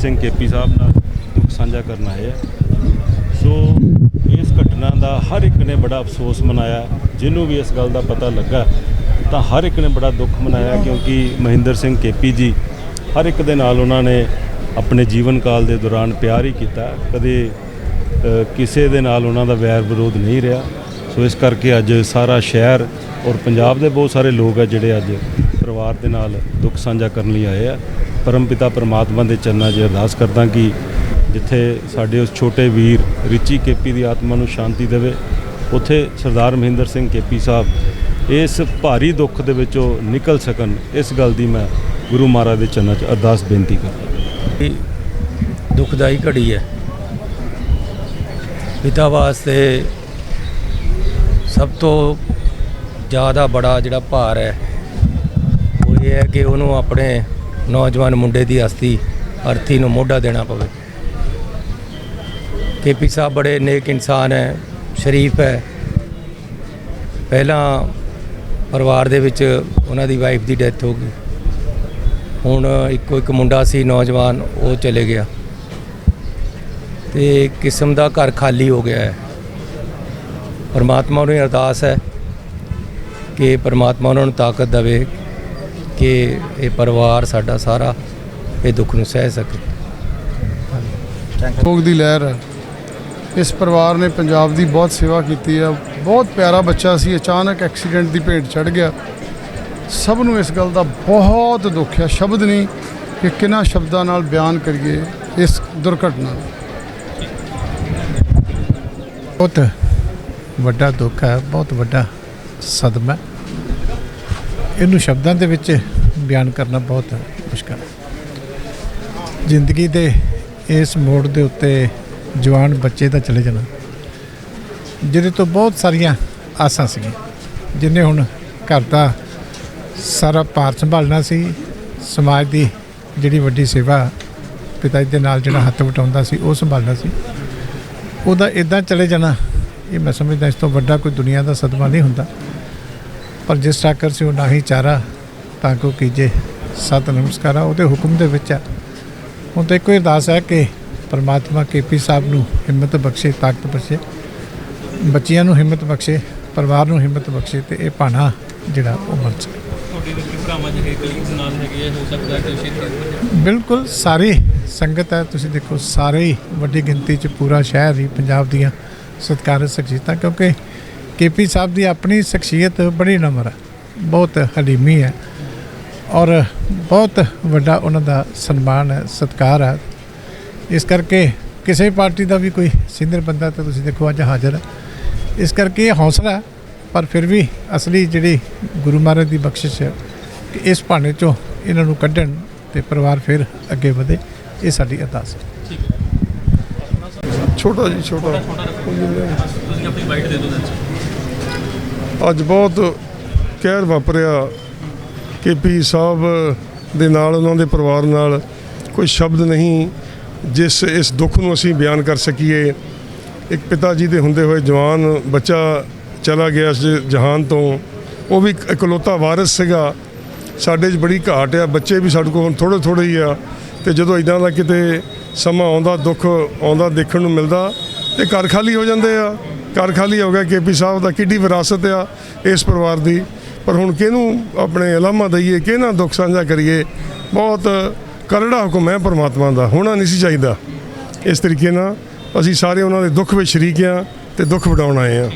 Singh KP ਸਾਹਿਬ ਨਾਲ ਦੁੱਖ ਸਾਂਝਾ ਕਰਨ ਆਏ ਆ। ਸੋ ਇਸ ਘਟਨਾ ਦਾ ਹਰ ਇੱਕ ਨੇ ਬੜਾ ਅਫਸੋਸ ਮਨਾਇਆ। ਜਿਹਨੂੰ ਵੀ ਇਸ ਗੱਲ ਦਾ ਪਤਾ ਲੱਗਾ, ਤਾਂ ਹਰ ਇੱਕ ਨੇ ਬੜਾ ਦੁੱਖ ਮਨਾਇਆ ਕਿਉਂਕਿ ਮਹਿੰਦਰ ਸਿੰਘ ਕੇਪੀ ਜੀ ਹਰ ਇੱਕ ਦੇ ਨਾਲ ਉਹਨਾਂ ਨੇ ਆਪਣੇ ਜੀਵਨ ਕਾਲ ਦੇ ਦੌਰਾਨ ਪਿਆਰ ਹੀ ਕੀਤਾ। ਕਦੇ ਕਿਸੇ ਦੇ ਨਾਲ ਉਹਨਾਂ ਦਾ ਵੈਰ ਵਿਰੋਧ ਨਹੀਂ ਰਿਹਾ। ਸੋ ਇਸ ਕਰਕੇ ਅੱਜ ਸਾਰਾ ਸ਼ਹਿਰ ਔਰ ਪੰਜਾਬ ਦੇ ਬਹੁਤ ਸਾਰੇ ਲੋਕ ਆ ਜਿਹੜੇ ਅੱਜ ਪਰਿਵਾਰ ਦੇ ਨਾਲ ਦੁੱਖ ਸਾਂਝਾ ਕਰਨ ਲਈ ਆਏ ਆ। ਪਰਮਪਿਤਾ ਪਰਮਾਤਮਾ ਦੇ ਚਰਨਾਂ 'ਚ ਅਰਦਾਸ ਕਰਦਾ ਕਿ ਜਿੱਥੇ ਸਾਡੇ ਉਸ ਛੋਟੇ ਵੀਰ ਰਿਚੀ ਕੇਪੀ ਦੀ ਆਤਮਾ ਨੂੰ ਸ਼ਾਂਤੀ ਦੇਵੇ, ਉੱਥੇ ਸਰਦਾਰ ਮਹਿੰਦਰ ਸਿੰਘ ਕੇਪੀ ਸਾਹਿਬ ਇਸ ਭਾਰੀ ਦੁੱਖ ਦੇ ਵਿੱਚੋਂ ਨਿਕਲ ਸਕਣ, ਇਸ ਗੱਲ ਦੀ ਮੈਂ ਗੁਰੂ ਮਹਾਰਾਜ ਦੇ ਚਰਨਾਂ 'ਚ ਅਰਦਾਸ ਬੇਨਤੀ ਕਰਦਾ ਇਹ ਦੁਖਦਾਈ ਘੜੀ ਹੈ। ਪਿਤਾ ਵਾਸਤੇ ਸਭ ਤੋਂ ਜ਼ਿਆਦਾ ਬੜਾ ਜਿਹੜਾ ਭਾਰ ਹੈ, ਉਹ ਇਹ ਹੈ ਕਿ ਉਹਨੂੰ ਆਪਣੇ ਨੌਜਵਾਨ ਮੁੰਡੇ ਦੀ ਅਸਥੀ ਅਰਥੀ ਨੂੰ ਮੋਢਾ ਦੇਣਾ ਪਵੇ। ਕੇਪੀ ਸਾਹਿਬ ਬੜੇ ਨੇਕ ਇਨਸਾਨ ਹੈ, ਸ਼ਰੀਫ ਹੈ। ਪਹਿਲਾਂ ਪਰਿਵਾਰ ਦੇ ਵਿੱਚ ਉਹਨਾਂ ਦੀ ਵਾਈਫ ਦੀ ਡੈਥ ਹੋ ਗਈ। ਹੁਣ ਇੱਕੋ ਇੱਕ ਮੁੰਡਾ ਸੀ, ਨੌਜਵਾਨ, ਉਹ ਚਲੇ ਗਿਆ। ਤੇ ਕਿਸਮ ਦਾ ਘਰ ਖਾਲੀ ਹੋ ਗਿਆ ਹੈ। ਪਰਮਾਤਮਾ ਨੂੰ ਅਰਦਾਸ ਹੈ ਕਿ ਪਰਮਾਤਮਾ ਉਹਨਾਂ ਨੂੰ ਤਾਕਤ ਦੇਵੇ। ਕਿ ਇਹ ਪਰਿਵਾਰ ਸਾਡਾ ਸਾਰਾ ਇਹ ਦੁੱਖ ਨੂੰ ਸਹਿ ਸਕੇ। ਭੋਗ ਦੀ ਲਹਿਰ ਹੈ। ਇਸ ਪਰਿਵਾਰ ਨੇ ਪੰਜਾਬ ਦੀ ਬਹੁਤ ਸੇਵਾ ਕੀਤੀ ਹੈ। ਬਹੁਤ ਪਿਆਰਾ ਬੱਚਾ ਸੀ। ਅਚਾਨਕ ਐਕਸੀਡੈਂਟ ਦੀ ਭੇਟ ਚੜ ਗਿਆ। ਸਭ ਨੂੰ ਇਸ ਗੱਲ ਦਾ ਬਹੁਤ ਦੁੱਖ ਹੈ। ਸ਼ਬਦ ਨਹੀਂ ਕਿ ਕਿੰਨਾ ਸ਼ਬਦਾਂ ਨਾਲ ਬਿਆਨ ਕਰੀਏ ਇਸ ਦੁਰਘਟਨਾ ਨੂੰ। ਬਹੁਤ ਵੱਡਾ ਦੁੱਖ ਹੈ। ਬਹੁਤ ਵੱਡਾ ਸਦਮਾ ਹੈ। ਇਹਨੂੰ ਸ਼ਬਦਾਂ ਦੇ ਵਿੱਚ ਬਿਆਨ ਕਰਨਾ ਬਹੁਤ ਮੁਸ਼ਕਲ ਹੈ। ਜ਼ਿੰਦਗੀ ਦੇ ਇਸ ਮੋੜ ਦੇ ਉੱਤੇ ਜਵਾਨ ਬੱਚੇ ਦਾ ਚਲੇ ਜਾਣਾ। ਜਿਹਦੇ ਤੋਂ ਬਹੁਤ ਸਾਰੀਆਂ ਆਸਾਂ ਸੀਗੀਆਂ। ਜਿਹਨੇ ਹੁਣ ਘਰ ਦਾ ਸਾਰਾ ਭਾਰ ਸੰਭਾਲਣਾ ਸੀ, ਸਮਾਜ ਦੀ ਜਿਹੜੀ ਵੱਡੀ ਸੇਵਾ ਪਿਤਾ ਜੀ ਦੇ ਨਾਲ ਜਿਹੜਾ ਹੱਥ ਵਟਾਉਂਦਾ ਸੀ, ਉਹ ਸੰਭਾਲਣਾ ਸੀ। ਉਹਦਾ ਇਦਾਂ ਚਲੇ ਜਾਣਾ, ਇਹ ਮੈਂ ਸਮਝਦਾ ਇਸ ਤੋਂ ਵੱਡਾ ਕੋਈ ਦੁਨੀਆ ਦਾ ਸਦਮਾ ਨਹੀਂ ਹੁੰਦਾ। ਪਰ ਜਿਸ ਟਾਕਰ ਸੀ ਉਹ ਨਾ ਹੀ ਚਾਰਾ ਤਾਂ ਕੋ ਕੀਜੇ ਸਤ ਨਮਸਕਾਰਾ ਉਹਦੇ ਹੁਕਮ ਦੇ ਵਿੱਚ ਹੈ ਹੁਣ ਤਾਂ ਇੱਕੋ ਹੀ ਅਰਦਾਸ ਹੈ ਕਿ ਪਰਮਾਤਮਾ ਕੇਪੀ ਸਾਹਿਬ ਨੂੰ ਹਿੰਮਤ ਬਖਸ਼ੇ ਤਾਕਤ ਬਖਸ਼ੇ ਬੱਚਿਆਂ ਨੂੰ ਹਿੰਮਤ ਬਖਸ਼ੇ ਪਰਿਵਾਰ ਨੂੰ ਹਿੰਮਤ ਬਖਸ਼ੇ ਤੇ ਇਹ ਭਾਣਾ ਜਿਹੜਾ ਉਹ ਬਣ ਸਕੇ। ਆ, ਬਿਲਕੁਲ ਸਾਰੀ ਸੰਗਤ ਹੈ ਤੁਸੀਂ ਦੇਖੋ ਸਾਰੇ ਵੱਡੀ ਗਿਣਤੀ 'ਚ ਪੂਰਾ ਸ਼ਹਿਰ ਹੀ ਪੰਜਾਬ ਦੀਆਂ ਸਤਿਕਾਰਤ ਸ਼ਖਸੀਅਤਾਂ ਕਿਉਂਕਿ ਕੇਪੀ ਸਾਹਿਬ ਦੀ ਆਪਣੀ ਸ਼ਖਸੀਅਤ ਬੜੀ ਨਮਰ ਹੈ ਬਹੁਤ ਹਲੀਮੀ ਹੈ ਔਰ ਬਹੁਤ ਵੱਡਾ ਉਹਨਾਂ ਦਾ ਸਨਮਾਨ ਹੈ ਸਤਿਕਾਰ ਹੈ ਇਸ ਕਰਕੇ ਕਿਸੇ ਪਾਰਟੀ ਦਾ ਵੀ ਕੋਈ ਸੀਨੀਅਰ ਬੰਦਾ ਤਾਂ ਤੁਸੀਂ ਦੇਖੋ ਅੱਜ ਹਾਜ਼ਰ ਹੈ ਇਸ ਕਰਕੇ ਇਹ ਹੌਸਲਾ ਹੈ, ਪਰ ਫਿਰ ਵੀ ਅਸਲੀ ਜਿਹੜੀ ਗੁਰੂ ਮਹਾਰਾਜ ਦੀ ਬਖਸ਼ਿਸ਼ ਹੈ ਕਿ ਇਸ ਭਾਣੇ ਚੋਂ ਇਹਨਾਂ ਨੂੰ ਕੱਢਣ ਤੇ ਪਰਿਵਾਰ ਫਿਰ ਅੱਗੇ ਵਧੇ ਇਹ ਸਾਡੀ ਅਰਦਾਸ ਹੈ ਛੋਟਾ ਜੀ ਛੋਟਾ ਤੁਸੀਂ ਆਪਣੀ ਬਾਈਟ ਦੇ ਦਿਓ ਅੱਜ ਬਹੁਤ ਕਹਿਰ ਵਾਪਰਿਆ ਕਿ ਪੀ ਸਾਹਿਬ ਦੇ ਨਾਲ, ਉਹਨਾਂ ਦੇ ਪਰਿਵਾਰ ਨਾਲ ਕੋਈ ਸ਼ਬਦ ਨਹੀਂ ਜਿਸ, ਇਸ ਦੁੱਖ ਨੂੰ ਅਸੀਂ ਬਿਆਨ ਕਰ ਸਕੀਏ। ਇੱਕ ਪਿਤਾ ਜੀ ਦੇ ਹੁੰਦੇ ਹੋਏ ਜਵਾਨ ਬੱਚਾ ਚਲਾ ਗਿਆ ਇਸ ਜਹਾਨ ਤੋਂ। ਉਹ ਵੀ ਇਕਲੌਤਾ ਵਾਰਿਸ ਸੀਗਾ। ਸਾਡੇ 'ਚ ਬੜੀ ਘਾਟ ਆ। ਬੱਚੇ ਵੀ ਸਾਡੇ ਕੋਲ ਥੋੜੇ ਥੋੜੇ ਹੀ ਆ। ਤੇ ਜਦੋਂ ਇਦਾਂ ਦਾ ਕਿਤੇ ਸਮਾਂ ਆਉਂਦਾ, ਦੁੱਖ ਆਉਂਦਾ, ਦੇਖਣ ਨੂੰ ਮਿਲਦਾ, ਤੇ ਘਰ ਖਾਲੀ ਹੋ ਜਾਂਦੇ ਆ। ਘਰ ਖਾਲੀ ਹੋ ਗਿਆ, ਕੇਪੀ ਸਾਹਿਬ ਦਾ ਕਿੱਡੀ ਵਿਰਾਸਤ ਆ ਇਸ ਪਰਿਵਾਰ ਦੀ। ਪਰ ਹੁਣ ਕਿਹਨੂੰ ਆਪਣੇ ਅਲਾਮਾ ਦਈਏ, ਕਿਹਨਾਂ ਦੁੱਖ ਸਾਂਝਾ ਕਰੀਏ? ਬਹੁਤ ਕਰੜਾ ਹੁਕਮ ਹੈ ਪਰਮਾਤਮਾ ਦਾ, ਹੋਣਾ ਨਹੀਂ ਸੀ ਚਾਹੀਦਾ। ਇਸ ਤਰੀਕੇ ਨਾਲ ਅਸੀਂ ਸਾਰੇ ਉਹਨਾਂ ਦੇ ਦੁੱਖ ਵਿੱਚ ਸ਼ਰੀਕ ਆ ਤੇ ਦੁੱਖ ਵਡਾਉਣ ਆਏ ਆ